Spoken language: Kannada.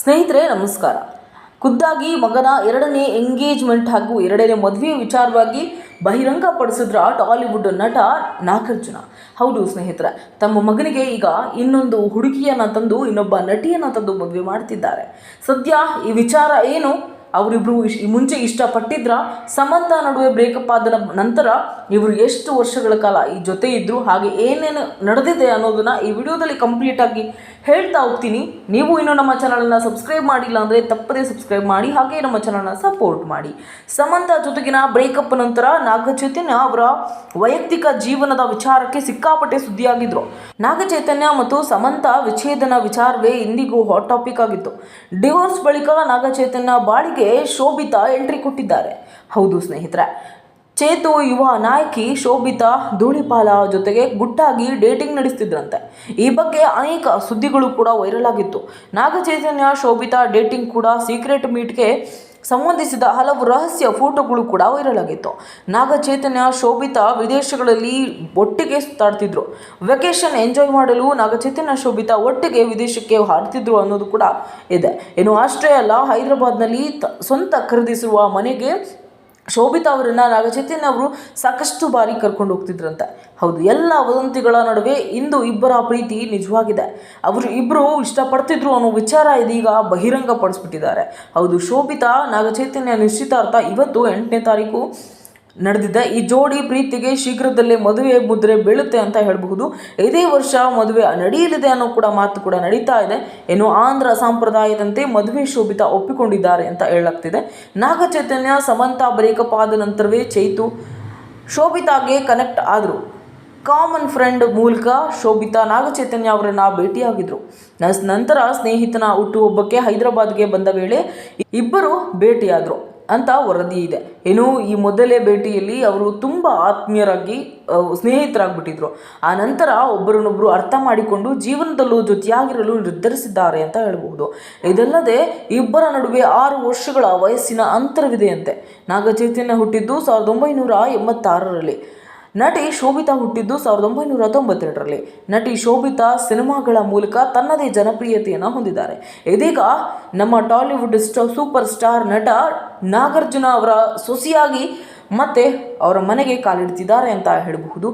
ಸ್ನೇಹಿತರೆ, ನಮಸ್ಕಾರ. ಖುದ್ದಾಗಿ ಮಗನ ಎರಡನೇ ಎಂಗೇಜ್ಮೆಂಟ್ ಹಾಗೂ ಎರಡನೇ ಮದುವೆ ವಿಚಾರವಾಗಿ ಬಹಿರಂಗಪಡಿಸಿದ್ರ ಟಾಲಿವುಡ್ ನಟ ನಾಗಾರ್ಜುನ. ಹೌದು ಸ್ನೇಹಿತರೆ, ತಮ್ಮ ಮಗನಿಗೆ ಈಗ ಇನ್ನೊಂದು ಹುಡುಗಿಯನ್ನು ತಂದು, ಇನ್ನೊಬ್ಬ ನಟಿಯನ್ನು ತಂದು ಮದುವೆ ಮಾಡ್ತಿದ್ದಾರೆ. ಸದ್ಯ ಈ ವಿಚಾರ ಏನು? ಅವರಿಬ್ಬರು ಮುಂಚೆ ಇಷ್ಟಪಟ್ಟಿದ್ರ ಸಂಬಂಧ ನಡುವೆ ಬ್ರೇಕಪ್ ಆದ ನಂತರ ಇವರು ಎಷ್ಟು ವರ್ಷಗಳ ಕಾಲ ಈ ಜೊತೆ ಇದ್ದರು ಹಾಗೆ ಏನೇನು ನಡೆದಿದೆ ಅನ್ನೋದನ್ನು ಈ ವಿಡಿಯೋದಲ್ಲಿ ಕಂಪ್ಲೀಟ್ ಆಗಿ ಹೇಳ್ತಾ ಹೋಗ್ತೀನಿ. ನೀವು ಇನ್ನೂ ನಮ್ಮ ಚಾನಲನ್ನು ಸಬ್ಸ್ಕ್ರೈಬ್ ಮಾಡಿಲ್ಲ ಅಂದರೆ ತಪ್ಪದೇ ಸಬ್ಸ್ಕ್ರೈಬ್ ಮಾಡಿ, ಹಾಗೆ ನಮ್ಮ ಚಾನಲನ್ನು ಸಪೋರ್ಟ್ ಮಾಡಿ. ಸಮಂತ ಜೊತೆಗಿನ ಬ್ರೇಕಪ್ ನಂತರ ನಾಗಚೈತನ್ಯ ಅವರ ವೈಯಕ್ತಿಕ ಜೀವನದ ವಿಚಾರಕ್ಕೆ ಸಿಕ್ಕಾಪಟ್ಟೆ ಸುದ್ದಿಯಾಗಿದ್ರು. ನಾಗಚೈತನ್ಯ ಮತ್ತು ಸಮಂತ ವಿಚ್ಛೇದನ ವಿಚಾರವೇ ಇಂದಿಗೂ ಹಾಟ್ ಟಾಪಿಕ್ ಆಗಿತ್ತು. ಡಿವೋರ್ಸ್ ಬಳಿಕ ನಾಗಚೈತನ್ಯ ಬಾಳಿಗೆ ಶೋಭಿತಾ ಎಂಟ್ರಿ ಕೊಟ್ಟಿದ್ದಾರೆ. ಹೌದು ಸ್ನೇಹಿತರೆ ಚೇತು ಯುವ ನಾಯಕಿ ಶೋಭಿತಾ ಧೂಳಿಪಾಲ ಜೊತೆಗೆ ಗುಟ್ಟಾಗಿ ಡೇಟಿಂಗ್ ನಡೆಸ್ತಿದ್ರಂತೆ. ಈ ಬಗ್ಗೆ ಅನೇಕ ಸುದ್ದಿಗಳು ಕೂಡ ವೈರಲ್ ಆಗಿತ್ತು. ನಾಗಚೈತನ್ಯ, ಶೋಭಿತಾ ಡೇಟಿಂಗ್ ಕೂಡ ಸೀಕ್ರೆಟ್ ಮೀಟ್ಗೆ ಸಂಬಂಧಿಸಿದ ಹಲವು ರಹಸ್ಯ ಫೋಟೋಗಳು ಕೂಡ ವೈರಲ್ ಆಗಿತ್ತು. ನಾಗಚೈತನ್ಯ, ಶೋಭಿತಾ ವಿದೇಶಗಳಲ್ಲಿ ಒಟ್ಟಿಗೆ ಸುತ್ತಾಡ್ತಿದ್ರು. ವೆಕೇಶನ್ ಎಂಜಾಯ್ ಮಾಡಲು ನಾಗ ಚೈತನ್ಯ ಶೋಭಿತಾ ಒಟ್ಟಿಗೆ ವಿದೇಶಕ್ಕೆ ಹಾರ್ತಿದ್ರು ಅನ್ನೋದು ಕೂಡ ಇದೆ. ಇನ್ನು ಅಷ್ಟೇ ಅಲ್ಲ ಹೈದರಾಬಾದ್ನಲ್ಲಿ ಸ್ವಂತ ಖರೀದಿಸುವ ಮನೆಗೆ ಶೋಭಿತಾ ಅವರನ್ನು ನಾಗಚೈತನ್ಯ ಅವರು ಸಾಕಷ್ಟು ಬಾರಿ ಕರ್ಕೊಂಡು ಹೋಗ್ತಿದ್ರಂತೆ. ಹೌದು, ಎಲ್ಲ ವದಂತಿಗಳ ನಡುವೆ ಇಂದು ಇಬ್ಬರ ಪ್ರೀತಿ ನಿಜವಾಗಿದೆ. ಅವರು ಇಬ್ಬರು ಇಷ್ಟಪಡ್ತಿದ್ರು ಅನ್ನೋ ವಿಚಾರ ಇದೀಗ ಬಹಿರಂಗಪಡಿಸ್ಬಿಟ್ಟಿದ್ದಾರೆ. ಹೌದು, ಶೋಭಿತಾ, ನಾಗಚೈತನ್ಯ, ನಿಶ್ಚಿತಾರ್ಥ ಇವತ್ತು ಎಂಟನೇ ತಾರೀಕು ನಡೆದಿದ್ದ. ಈ ಜೋಡಿ ಪ್ರೀತಿಗೆ ಶೀಘ್ರದಲ್ಲೇ ಮದುವೆ ಮುದ್ರೆ ಬೀಳುತ್ತೆ ಅಂತ ಹೇಳಬಹುದು. ಇದೇ ವರ್ಷ ಮದುವೆ ನಡೆಯಲಿದೆ ಅನ್ನೋ ಕೂಡ ಮಾತು ಕೂಡ ನಡೀತಾ ಇದೆ. ಏನು ಆಂಧ್ರ ಸಂಪ್ರದಾಯದಂತೆ ಮದುವೆ ಶೋಭಿತಾ ಒಪ್ಪಿಕೊಂಡಿದ್ದಾರೆ ಅಂತ ಹೇಳಲಾಗ್ತಿದೆ. ನಾಗಚೈತನ್ಯ ಸಮಂತ ಬ್ರೇಕಪ್ ಆದ ನಂತರವೇ ಚೈತು ಶೋಭಿತಾಗೆ ಕನೆಕ್ಟ್ ಆದರು. ಕಾಮನ್ ಫ್ರೆಂಡ್ ಮೂಲಕ ಶೋಭಿತಾ ನಾಗಚೈತನ್ಯ ಅವರನ್ನ ಭೇಟಿಯಾಗಿದ್ರು. ನಂತರ ಸ್ನೇಹಿತನ ಹುಟ್ಟುಹಬ್ಬಕ್ಕೆ ಹೈದರಾಬಾದ್ಗೆ ಬಂದ ವೇಳೆ ಇಬ್ಬರು ಭೇಟಿಯಾದರು. ಅಂತ ವರದಿ ಇದೆ. ಏನು ಈ ಮೊದಲೇ ಭೇಟಿಯಲ್ಲಿ ಅವರು ತುಂಬ ಆತ್ಮೀಯರಾಗಿ ಸ್ನೇಹಿತರಾಗ್ಬಿಟ್ಟಿದ್ರು. ಆ ನಂತರ ಒಬ್ಬರನ್ನೊಬ್ಬರು ಅರ್ಥ ಮಾಡಿಕೊಂಡು ಜೀವನದಲ್ಲೂ ಜೊತೆಯಾಗಿರಲು ನಿರ್ಧರಿಸಿದ್ದಾರೆ ಅಂತ ಹೇಳ್ಬೋದು ಇದಲ್ಲದೆ ಇಬ್ಬರ ನಡುವೆ ಆರು ವರ್ಷಗಳ ವಯಸ್ಸಿನ ಅಂತರವಿದೆಯಂತೆ. ನಾಗಚೈತನ್ಯ ಹುಟ್ಟಿದ್ದು ಸಾವಿರದ ಒಂಬೈನೂರ ಎಂಬತ್ತಾರರಲ್ಲಿ. ನಟಿ ಶೋಭಿತಾ ಹುಟ್ಟಿದ್ದು ಸಾವಿರದ ಒಂಬೈನೂರ ತೊಂಬತ್ತೆರಡರಲ್ಲಿ. ನಟಿ ಶೋಭಿತಾ ಸಿನಿಮಾಗಳ ಮೂಲಕ ತನ್ನದೇ ಜನಪ್ರಿಯತೆಯನ್ನು ಹೊಂದಿದ್ದಾರೆ. ಇದೀಗ ನಮ್ಮ ಟಾಲಿವುಡ್ ಸೂಪರ್ ಸ್ಟಾರ್ ನಟ ನಾಗಾರ್ಜುನ ಅವರ ಸೊಸಿಯಾಗಿ ಮತ್ತೆ ಅವರ ಮನೆಗೆ ಕಾಲಿಡ್ತಿದ್ದಾರೆ ಅಂತ ಹೇಳಬಹುದು.